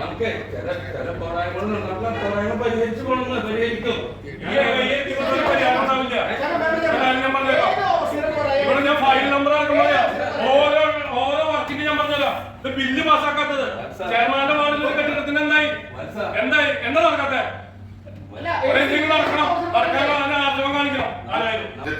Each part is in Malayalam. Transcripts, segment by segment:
നമുക്ക് ബില്ല് പാസ്സാക്കാത്തത് ചെയർമാന്റെ വാർഡിൽ കെട്ടിടത്തിന് എന്തായി എന്തായി എന്താ നടക്കാത്ത നടക്കണം നടക്കാൻ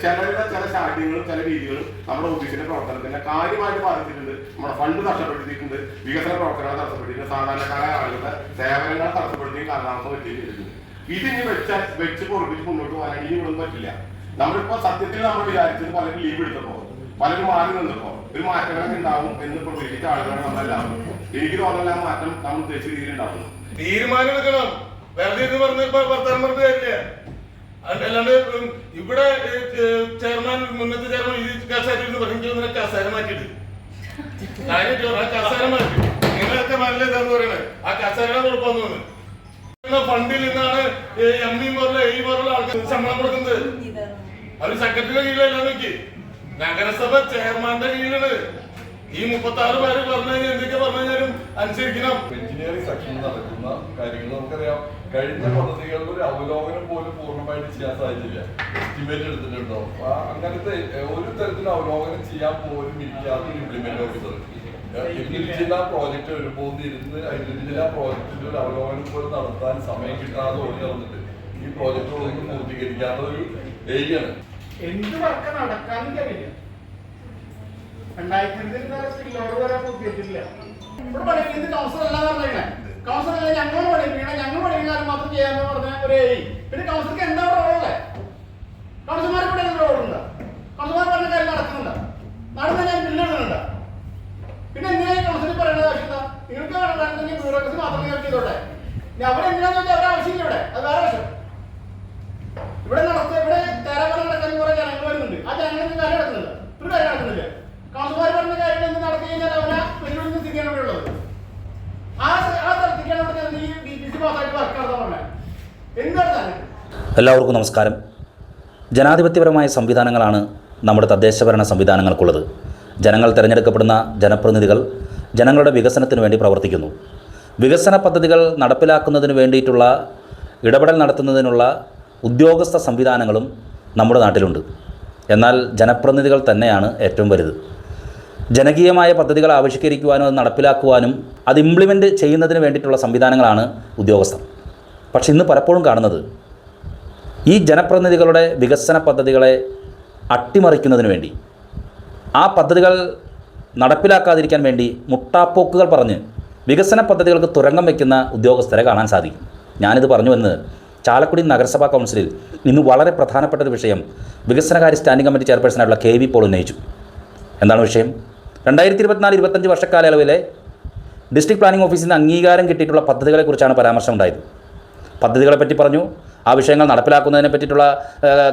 ചിലരുടെ ചില ശാഠ്യങ്ങളും ചില രീതികളും നമ്മുടെ ഓഫീസിന്റെ പ്രവർത്തനത്തിന് കാര്യമായിട്ട് ബാധിച്ചിട്ടുണ്ട്. നമ്മുടെ ഫണ്ട് നഷ്ടപ്പെടുത്തിയിട്ടുണ്ട് വികസന പ്രവർത്തനങ്ങൾ തടസ്സപ്പെടുത്തിയിട്ടുണ്ട് സാധാരണക്കാരായ ആളുകളുടെ സേവനങ്ങൾ തടസ്സപ്പെടുത്തിയും കാലാവസ്ഥ പറ്റിയിട്ടുണ്ട് ഇതിനി വെച്ച വെച്ച് പൊറപ്പിച്ച് മുന്നോട്ട് പോകാൻ ഇനി ഇവിടെ പറ്റില്ല. നമ്മളിപ്പോ സത്യത്തിൽ നമ്മൾ വിചാരിച്ചത് പലരും ലീവ് എടുത്തപ്പോ പലരും മാറി നിന്നപ്പോ ഒരു മാറ്റങ്ങളൊക്കെ ഉണ്ടാവും എന്ന് പ്രതീക്ഷിച്ച ആളുകളാണ് നമ്മളെല്ലാവരും. എനിക്ക് തോന്നുന്നില്ല മാറ്റം നമ്മൾ ഉദ്ദേശിച്ച രീതിയിൽ ഉണ്ടാവും. തീരുമാനം എടുക്കണം വെറുതെ പറഞ്ഞ വർത്തമാനം പറഞ്ഞു അല്ല- അല്ലാണ്ട് ഇവിടെ ചെയർമാൻ മുന്നത്തെ ചെയർമാൻ ഈ കസേര എന്ന് പറഞ്ഞു കസേര മാറ്റിയിട്ട്. കാര്യം ആ കസേര മാറ്റി നിങ്ങളൊക്കെ നല്ല ഇതാന്ന് പറയണേ. ആ കസേരയുടെ കുഴപ്പമെന്ന് തോന്നുന്നു? ഫണ്ടിൽ നിന്നാണ് എം പി പോലുള്ള എ പോലുള്ള ആൾക്കാർ ശമ്പളം കൊടുക്കുന്നത്. അവർ സെക്രട്ടറിയുടെ കീഴിലല്ല നിൽക്കി നഗരസഭ ചെയർമാന്റെ കീഴിലാണ്. ഈ മുപ്പത്തി ആറ് പേര് പറഞ്ഞു കഴിഞ്ഞാൽ എന്തൊക്കെ പറഞ്ഞു കഴിഞ്ഞാലും അനുസരിക്കണം. എഞ്ചിനീയറിംഗ് സെക്ഷൻ നടക്കുന്ന കാര്യങ്ങൾ നമുക്കറിയാം. കഴിഞ്ഞ പദ്ധതികളുടെ ഒരു അവലോകനം പോലും പൂർണമായിട്ട് ചെയ്യാൻ സാധിച്ചില്ല. എസ്റ്റിമേറ്റ് എടുത്തിട്ടുണ്ടോ അങ്ങനത്തെ ഒരു തരത്തിലും അവലോകനം ചെയ്യാൻ പോലും ഇരിക്കാതെ ഇംപ്ലിമെന്റ് ഓഫീസർ ജില്ലാ പ്രോജക്റ്റ് വരുമ്പോൾ ഇരുന്ന് ജില്ലാ പ്രോജക്റ്റിന്റെ ഒരു അവലോകനം പോലും നടത്താൻ സമയം കിട്ടാതെ ഓടി നടന്നിട്ട് ഈ പ്രോജക്റ്റുകളൊന്നും പൂർത്തീകരിക്കാത്ത ഒരു ഏരിയയാണ് എന്ത് വർക്ക് നടക്കാനും കഴിയില്ല. രണ്ടായിരത്തി വരെ പൂർത്തീകരിച്ചിട്ടില്ല. ഇവിടെ പഠിക്കുന്നത് കൗൺസിലർ അല്ല പറഞ്ഞേ കൗൺസിലർ ഞങ്ങൾ പഠിപ്പിക്കണം ഞങ്ങൾ പഠിപ്പിക്കാൻ മാത്രം ചെയ്യാന്ന് പറഞ്ഞ ഒരു പിന്നെ കൗൺസിലർക്ക് എന്താ റോളല്ലേ കൗൺസിലർമാർ ഇവിടെ എന്ത് റോളുണ്ട് കൗൺസിലർമാർ പറഞ്ഞ കാര്യം നടക്കുന്നുണ്ട് നടന്ന ഞാൻ ബില്ല് എഴുതുന്നുണ്ട് പിന്നെ എന്തിനാ കൗൺസിലിൽ പറയേണ്ട ആവശ്യമില്ല നിങ്ങൾക്ക് വേണമെങ്കിൽ ബ്യൂറോക്രസി മാത്രം നിങ്ങൾക്ക് ചെയ്തോട്ടെ ഇനി അവിടെ എന്തിനാന്ന് വെച്ചാൽ അവരുടെ ആവശ്യമില്ല ഇവിടെ അത് വേറെ വശം ഇവിടെ നടത്ത ഇവിടെ തേരാമല നടക്കാൻ കുറെ ജനങ്ങൾ വരുന്നുണ്ട് ആ ജനങ്ങൾക്ക് കാര്യം നടക്കുന്നില്ല ഒരു കാര്യം നടക്കുന്നില്ല കൗൺസിലർ പറഞ്ഞ കാര്യം എന്ത് നടത്തി കഴിഞ്ഞാൽ അവരെ വെല്ലുവിളിക്കുന്ന സ്ഥിതിയാണ് ഇവിടെ ഉള്ളത് ആ സ- ആ തരത്തിലേക്കാണ് ഇവിടെ ഈ ഡി പി സി പാസ്സായിട്ട് വർക്ക് നടത്താൻ പറഞ്ഞത് എന്താണ് തന്നെ എല്ലാവർക്കും നമസ്കാരം. ജനാധിപത്യപരമായ സംവിധാനങ്ങളാണ് നമ്മുടെ തദ്ദേശഭരണ സംവിധാനങ്ങൾക്കുള്ളത്. ജനങ്ങൾ തിരഞ്ഞെടുക്കപ്പെടുന്ന ജനപ്രതിനിധികൾ ജനങ്ങളുടെ വികസനത്തിന് വേണ്ടി പ്രവർത്തിക്കുന്നു. വികസന പദ്ധതികൾ നടപ്പിലാക്കുന്നതിന് വേണ്ടിയിട്ടുള്ള ഇടപെടൽ നടത്തുന്നതിനുള്ള ഉദ്യോഗസ്ഥ സംവിധാനങ്ങളും നമ്മുടെ നാട്ടിലുണ്ട്. എന്നാൽ ജനപ്രതിനിധികൾ തന്നെയാണ് ഏറ്റവും വലുത്. ജനകീയമായ പദ്ധതികൾ ആവിഷ്കരിക്കുവാനും അത് നടപ്പിലാക്കുവാനും അത് ഇംപ്ലിമെന്റ് ചെയ്യുന്നതിന് വേണ്ടിയിട്ടുള്ള സംവിധാനങ്ങളാണ് ഉദ്യോഗസ്ഥർ. പക്ഷേ ഇന്ന് പലപ്പോഴും കാണുന്നത് ഈ ജനപ്രതിനിധികളുടെ വികസന പദ്ധതികളെ അട്ടിമറിക്കുന്നതിന് വേണ്ടി ആ പദ്ധതികൾ നടപ്പിലാക്കാതിരിക്കാൻ വേണ്ടി മുട്ടാപ്പോക്കുകൾ പറഞ്ഞ് വികസന പദ്ധതികൾക്ക് തുരങ്കം വയ്ക്കുന്ന ഉദ്യോഗസ്ഥരെ കാണാൻ സാധിക്കും. ഞാനിത് പറഞ്ഞു വന്നത് ചാലക്കുടി നഗരസഭാ കൗൺസിലിൽ ഇന്ന് വളരെ പ്രധാനപ്പെട്ട ഒരു വിഷയം വികസനകാര്യ സ്റ്റാൻഡിംഗ് കമ്മിറ്റി ചെയർപേഴ്സണായിട്ടുള്ള കെ വി പോൾ ഉന്നയിച്ചു. എന്താണ് വിഷയം? രണ്ടായിരത്തി ഇരുപത്തിനാല് ഇരുപത്തഞ്ച് വർഷക്കാലയളവിലെ ഡിസ്ട്രിക്ട് പ്ലാനിംഗ് ഓഫീസിൽ നിന്ന് അംഗീകാരം കിട്ടിയിട്ടുള്ള പദ്ധതികളെക്കുറിച്ചാണ് പരാമർശം ഉണ്ടായത് പദ്ധതികളെ പറ്റി പറഞ്ഞു ആ വിഷയങ്ങൾ നടപ്പിലാക്കുന്നതിനെ പറ്റിയിട്ടുള്ള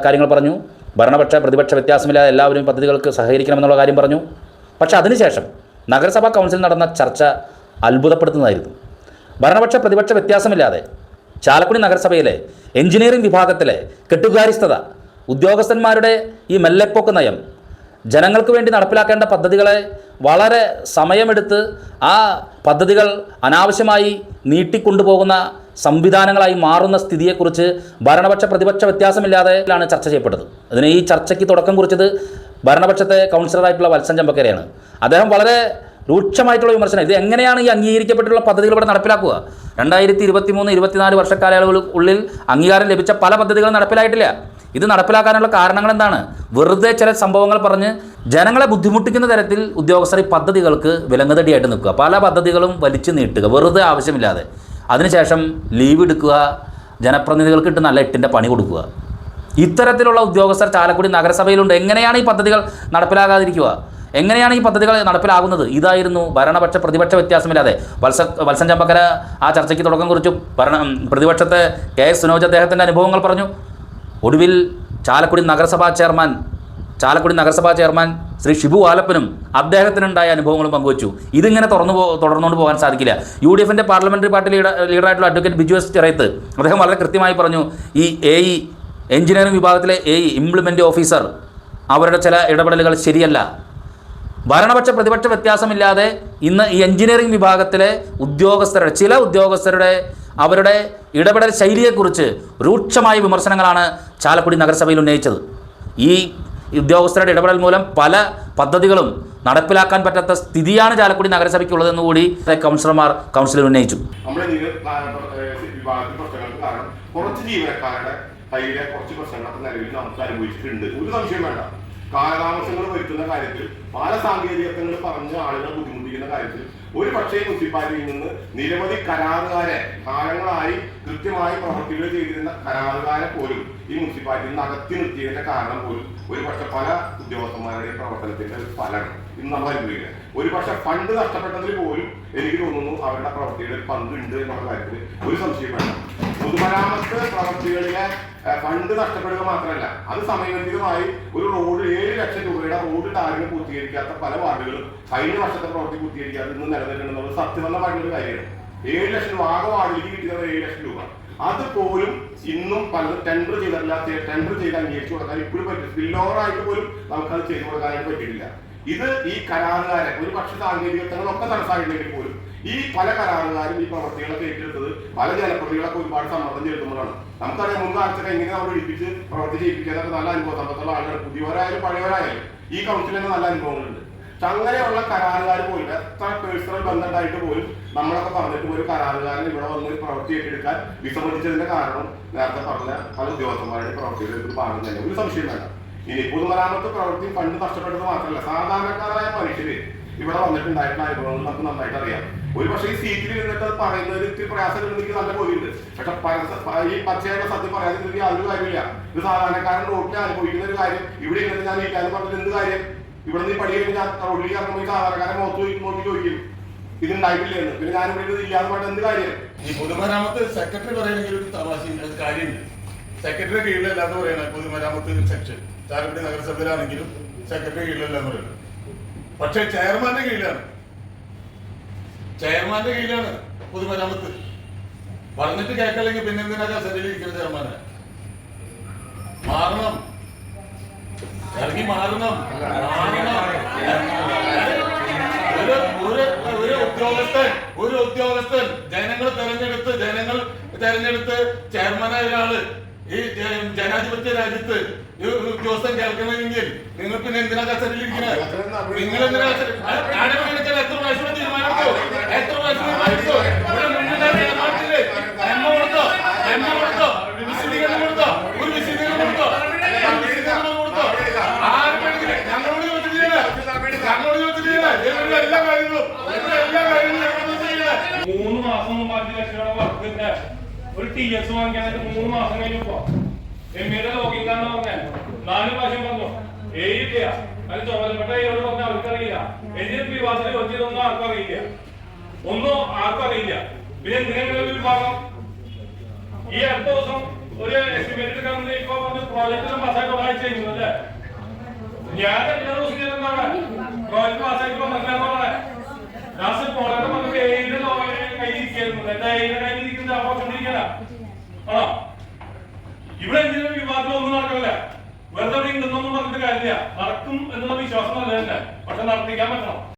കാര്യങ്ങൾ പറഞ്ഞു. ഭരണപക്ഷ പ്രതിപക്ഷ വ്യത്യാസമില്ലാതെ എല്ലാവരും പദ്ധതികൾക്ക് സഹകരിക്കണമെന്നുള്ള കാര്യം പറഞ്ഞു. പക്ഷേ അതിനുശേഷം നഗരസഭാ കൗൺസിൽ നടന്ന ചർച്ച അത്ഭുതപ്പെടുത്തുന്നതായിരുന്നു. ഭരണപക്ഷ പ്രതിപക്ഷ വ്യത്യാസമില്ലാതെ ചാലക്കുടി നഗരസഭയിലെ എഞ്ചിനീയറിംഗ് വിഭാഗത്തിലെ കെട്ടുകാരിസ്ഥത ഉദ്യോഗസ്ഥന്മാരുടെ ഈ മെല്ലെപ്പോക്ക് നയം ജനങ്ങൾക്ക് വേണ്ടി നടപ്പിലാക്കേണ്ട പദ്ധതികളെ വളരെ സമയമെടുത്ത് ആ പദ്ധതികൾ അനാവശ്യമായി നീട്ടിക്കൊണ്ടുപോകുന്ന സംവിധാനങ്ങളായി മാറുന്ന സ്ഥിതിയെക്കുറിച്ച് ഭരണപക്ഷ പ്രതിപക്ഷ വ്യത്യാസമില്ലാതെയാണ് ചർച്ച ചെയ്യപ്പെട്ടത്. അതിന് ഈ ചർച്ചയ്ക്ക് തുടക്കം കുറിച്ചത് ഭരണപക്ഷത്തെ കൗൺസിലറായിട്ടുള്ള വത്സൻ ചമ്പക്കരയാണ്. അദ്ദേഹം വളരെ രൂക്ഷമായിട്ടുള്ള വിമർശനം. ഇത് എങ്ങനെയാണ് ഈ അംഗീകരിക്കപ്പെട്ടിട്ടുള്ള പദ്ധതികൾ ഇവിടെ നടപ്പിലാക്കുക? രണ്ടായിരത്തി ഇരുപത്തി മൂന്ന് ഇരുപത്തിനാല് വർഷക്കാലയളവുകൾ ഉള്ളിൽ അംഗീകാരം ലഭിച്ച പല പദ്ധതികളും നടപ്പിലായിട്ടില്ല. ഇത് നടപ്പിലാക്കാനുള്ള കാരണങ്ങൾ എന്താണ്? വെറുതെ ചില സംഭവങ്ങൾ പറഞ്ഞ് ജനങ്ങളെ ബുദ്ധിമുട്ടിക്കുന്ന തരത്തിൽ ഉദ്യോഗസ്ഥർ ഈ പദ്ധതികൾക്ക് വിലങ്ങതടിയായിട്ട് നിൽക്കുക. പല പദ്ധതികളും വലിച്ചു നീട്ടുക. വെറുതെ ആവശ്യമില്ലാതെ. അതിനുശേഷം ലീവ് എടുക്കുക ജനപ്രതിനിധികൾക്ക് കിട്ടുന്ന നല്ല എട്ടിന്റെ പണി കൊടുക്കുക. ഇത്തരത്തിലുള്ള ഉദ്യോഗസ്ഥർ ചാലക്കുടി നഗരസഭയിലുണ്ട്. എങ്ങനെയാണ് ഈ പദ്ധതികൾ നടപ്പിലാകാതിരിക്കുക? എങ്ങനെയാണ് ഈ പദ്ധതികൾ നടപ്പിലാകുന്നത്? ഇതായിരുന്നു ഭരണപക്ഷ പ്രതിപക്ഷ വ്യത്യാസമില്ലാതെ. വത്സ വത്സൻ ചമ്പക്കര ആ ചർച്ചയ്ക്ക് തുടക്കം കുറിച്ചു ഭരണ പ്രതിപക്ഷത്തെ കെ എസ് സുനോജ് അദ്ദേഹത്തിന്റെ അനുഭവങ്ങൾ പറഞ്ഞു. ഒടുവിൽ ചാലക്കുടി നഗരസഭാ ചെയർമാൻ ചാലക്കുടി നഗരസഭാ ചെയർമാൻ ശ്രീ ഷിബു ആലപ്പനും അദ്ദേഹത്തിനുണ്ടായ അനുഭവങ്ങളും പങ്കുവച്ചു. ഇതിങ്ങനെ തുറന്നു പോ തുടർന്നുകൊണ്ട് പോകാൻ സാധിക്കില്ല. യു ഡി എഫിന്റെ പാർലമെന്ററി പാർട്ടി ലീഡർ ലീഡറായിട്ടുള്ള അഡ്വക്കേറ്റ് ബിജു എസ് ചെറയത്ത് അദ്ദേഹം വളരെ കൃത്യമായി പറഞ്ഞു ഈ എ ഇ എഞ്ചിനീയറിംഗ് വിഭാഗത്തിലെ എ ഇ ഇംപ്ലിമെന്റ് ഓഫീസർ അവരുടെ ചില ഇടപെടലുകൾ ശരിയല്ല. ഭരണപക്ഷ പ്രതിപക്ഷ വ്യത്യാസമില്ലാതെ ഇന്ന് ഈ എഞ്ചിനീയറിംഗ് വിഭാഗത്തിലെ ഉദ്യോഗസ്ഥരുടെ ചില ഉദ്യോഗസ്ഥരുടെ അവരുടെ ഇടപെടൽ ശൈലിയെക്കുറിച്ച് രൂക്ഷമായ വിമർശനങ്ങളാണ് ചാലക്കുടി നഗരസഭയിൽ ഉന്നയിച്ചത്. ഈ ഉദ്യോഗസ്ഥരുടെ ഇടപെടൽ മൂലം പല പദ്ധതികളും നടപ്പിലാക്കാൻ പറ്റാത്ത സ്ഥിതിയാണ് ചാലക്കുടി നഗരസഭയ്ക്കുള്ളതെന്ന് കൂടി കൗൺസിലർമാർ കൗൺസിലിൽ ഉന്നയിച്ചു. കുറച്ച് ജീവനക്കാരുടെ കയ്യിലെ കുറച്ച് പ്രശ്നങ്ങളൊക്കെ നിലവിൽ നമുക്ക് അനുഭവിച്ചിട്ടുണ്ട്. ഒരു സംശയം വേണ്ട. കാലതാമസങ്ങൾ വരുത്തുന്ന കാര്യത്തിൽ പല സാങ്കേതികത്വങ്ങൾ പറഞ്ഞ് ആളുകളെ ബുദ്ധിമുട്ടിക്കുന്ന കാര്യത്തിൽ ഒരു പക്ഷേ മുനിസിപ്പാലിറ്റിയിൽ നിന്ന് നിരവധി കരാറുകാരെ കാലങ്ങളായി കൃത്യമായി പ്രവർത്തികൾ ചെയ്തിരുന്ന കരാറുകാരെ പോലും ഈ മുനിസിപ്പാലിറ്റിയിൽ നിന്ന് അകത്തി നിർത്തിയതിന്റെ കാരണം പോലും ഒരു പക്ഷെ പല ഉദ്യോഗസ്ഥന്മാരുടെയും പ്രവർത്തനത്തിന്റെ ഫലമാണ് ഇന്ന് നമ്മൾ അനുഭവിക്കുക ഒരു പക്ഷെ ഫണ്ട് നഷ്ടപ്പെട്ടതിൽ പോലും എനിക്ക് തോന്നുന്നു അവരുടെ പ്രവർത്തികളിൽ പങ്കുണ്ട് എന്നുള്ള കാര്യത്തിൽ ഒരു സംശയം വേണ്ട പൊതുമരാമത്ത് പ്രവൃത്തികളിലെ ഫണ്ട് നഷ്ടപ്പെടുക മാത്രമല്ല അത് സമയബന്ധിതമായി ഒരു റോഡ് ഏഴ് ലക്ഷം രൂപയുടെ റോഡ് ടാറിന് പൂർത്തീകരിക്കാത്ത പല വാർഡുകളും കഴിഞ്ഞ വർഷത്തെ പ്രവൃത്തി പൂർത്തീകരിക്കാതെ ഇന്ന് നിലനിൽക്കുന്നുള്ളത് സത്യസന്ധമായിട്ടുള്ള ഒരു കാര്യമാണ്. ഏഴ് ലക്ഷം രൂപ ആകെ വാർഡിലേക്ക് കിട്ടിയത് ഏഴ് ലക്ഷം രൂപ. അതുപോലും ഇന്നും പല ടെൻഡർ ചെയ്തല്ലാത്ത ടെൻഡർ ചെയ്ത് അംഗീകരിച്ചു കൊടുക്കാൻ ഇപ്പോഴും പറ്റും സ്പില്ലോവറായിട്ട് പോലും നമുക്കത് ചെയ്തു കൊടുക്കാനായിട്ട് പറ്റിയിട്ടില്ല. ഇത് ഈ കരാറുകാരെ ഒരു പക്ഷേ സാങ്കേതികത്വങ്ങളൊക്കെ തടസ്സമായിട്ടുണ്ടെങ്കിൽ പോലും ഈ പല കരാറുകാരും ഈ പ്രവർത്തികളൊക്കെ ഏറ്റെടുത്തത് പല ജനപ്രതികളൊക്കെ ഒരുപാട് സമ്മർദ്ദം ചെലുത്തുമ്പോഴാണ് നമുക്കറിയാം മുൻകാലത്തൊക്കെ ഇങ്ങനെ അവർ ഇടിപ്പിച്ച് പ്രവർത്തി ചെയ്യിപ്പിക്കാനൊക്കെ നല്ല അനുഭവം സമ്പത്തുള്ള ആളുകൾ പുതിയവരായാലും പഴയവരായാലും ഈ കൗൺസിലിന് നല്ല അനുഭവങ്ങളുണ്ട്. പക്ഷെ അങ്ങനെയുള്ള കരാറുകാർ പോലും എത്ര പേഴ്സണൽ ബന്ധമായിട്ട് പോലും നമ്മളൊക്കെ പറഞ്ഞിട്ട് ഒരു കരാറുകാരൻ ഇവിടെ വന്ന് ഒരു പ്രവൃത്തി ഏറ്റെടുക്കാൻ വിസമ്മതിച്ചതിന്റെ കാരണം നേരത്തെ പറഞ്ഞ പല ഉദ്യോഗസ്ഥന്മാരുടെ പ്രവർത്തിയുടെ ഒരു ഭാഗം തന്നെ. ഒരു സംശയം വേണ്ട. ഇനി പൊതുമരാമത്ത് പ്രവൃത്തി പണ്ട് നഷ്ടപ്പെട്ടത് മാത്രമല്ല സാധാരണക്കാരായ മനുഷ്യര് ഇവിടെ വന്നിട്ടുണ്ടായിട്ടുള്ള അനുഭവങ്ങൾ നമുക്ക് നന്നായിട്ട് അറിയാം. ഒരു പക്ഷേ ഈ സീറ്റിൽ ഇരുന്നിട്ട് അത് പറയുന്നതിൽ ഇത്തിരി പ്രയാസം എനിക്ക് നല്ല ബോധ്യമുണ്ട് പക്ഷെ ഈ പച്ചയായിട്ട് സത്യം പറയാതിരുന്നെങ്കിൽ അതൊരു കാര്യമില്ല ഇത് സാധാരണക്കാരൻ റോഡിൽ അനുഭവിക്കുന്ന ഒരു കാര്യം. ഇവിടെ ഇരുന്നിട്ട് ഞാൻ ഇല്ലാന്ന് പറഞ്ഞിട്ട് എന്ത് കാര്യം? ഇവിടെ നിന്ന് പടി ഞാൻ റോഡിലേക്ക് ഈ സാധാരണക്കാരൻ മുഖത്ത് നോക്കി ചോദിക്കും ഇത് ഉണ്ടായിട്ടില്ല എന്ന്. പിന്നെ ഞാൻ ഇവിടെ ഇല്ലാന്ന് പറഞ്ഞ എന്ത് കാര്യം? ഈ പൊതുമരാമത്ത് സെക്രട്ടറി പറയണമെങ്കിൽ ഒരു തമാശ കാര്യമില്ല സെക്രട്ടറി കീഴിലല്ലാന്ന് പറയണ പറയുന്നത്. പൊതുമരാമത്ത് സെക്ഷൻ ചാലക്കുടി നഗരസഭയിലാണെങ്കിലും സെക്രട്ടറി കീഴിലല്ല എന്ന് പറയുന്നത്. പക്ഷെ ചെയർമാന്റെ കീഴിലാണ്. ചെയർമാന്റെ കയ്യിലാണ് പൊതുമരാമത്ത്. പറഞ്ഞിട്ട് കേൾക്കല്ലെങ്കിൽ പിന്നെ എന്തിനാ കസേരയിൽ ഇരിക്കുന്ന ചെയർമാനെ? മാറണം. ഇറങ്ങി മാറണം. ഒരു ഒരു ഉദ്യോഗസ്ഥൻ ഒരു ഉദ്യോഗസ്ഥൻ ജനങ്ങൾ തെരഞ്ഞെടുത്ത് ജനങ്ങൾ തെരഞ്ഞെടുത്ത് ചെയർമാനായ ഒരാൾ ഈ ജനാധിപത്യ രാജ്യത്ത് ഉദ്യോഗസ്ഥൻ കേൾക്കണമെങ്കിൽ നിങ്ങൾ പിന്നെ എന്തിനാ ഇരിക്കുന്നത് നിങ്ങൾ എന്തിനാ ആ, എത്ര പ്രാവശ്യം തീരുമാനമെടുത്തു എത്ര പ്രാവശ്യം തീരുമാനമെടുത്തു ഇവിടെ മുന്നിലെ തീരുമാനത്തിൽ എണ്ണ കൊടുത്തോ? എണ്ണ കൊടുത്തോ? വിശദീകരണം കൊടുത്തോ? ഒരു വിശദീകരണം കൊടുത്തോ? വിശദീകരണം കൊടുത്തോ? ഞങ്ങളോട് ചോദിച്ചിട്ടില്ല? ഞങ്ങളോട് ചോദിച്ചിട്ടില്ല? ഞങ്ങളുടെ എല്ലാ കാര്യങ്ങളും എല്ലാ കാര്യങ്ങളും മൂന്ന് മാസം മുമ്പ് അഞ്ച് ലക്ഷം രൂപ വർക്കിന്റെ ഒരു ടി എസ് വാങ്ങിക്കാനായിട്ട് മൂന്ന് മാസം കഴിഞ്ഞപ്പോ എം എയുടെ ലോഗിൻ കാരണം പറഞ്ഞ നാല് പ്രാവശ്യം പറഞ്ഞു. എഴുതില്ല അതിന് ചുമതലപ്പെട്ട ഏഴോട് പറഞ്ഞ അവർക്കറിയില്ല. എഞ്ചിൻ വിവാസത്തിൽ ചോദിച്ചതൊന്നും ആർക്കും അറിയില്ല. ഒന്നും ആർക്കും പിന്നെ എന്തിനാണ് ഒരു വിഭാഗം? ഈ അടുത്ത ദിവസം ഒരു എസ്റ്റിമേറ്റ് കമ്പനി ഇപ്പൊ വന്ന് പ്രോജക്റ്റിലും പാസ്സായിട്ട് ഒരാഴ്ച കഴിഞ്ഞു അല്ലേ? ഞാൻ എല്ലാ ദിവസം ഞാൻ എന്താണ്? പാസ്സായിട്ട് വന്നിട്ടില്ലെന്ന് പറയാം ലാസ്റ്റ് പോരാട്ടം നമുക്ക് ഏഴ് എന്റെ ഏഴിന്റെ കയ്യിരിക്കുന്നത് അവിടെ കൊണ്ടിരിക്കല ആണോ ഇവിടെ എന്തിനും വിവാദം ഒന്നും നടക്കില്ല ഇവിടെ ഉണ്ടെന്നൊന്നും പറഞ്ഞിട്ട് കാര്യമില്ല. നടക്കും എന്നുള്ള വിശ്വാസം നല്ല പക്ഷെ നടത്തിക്കാൻ പറ്റണം.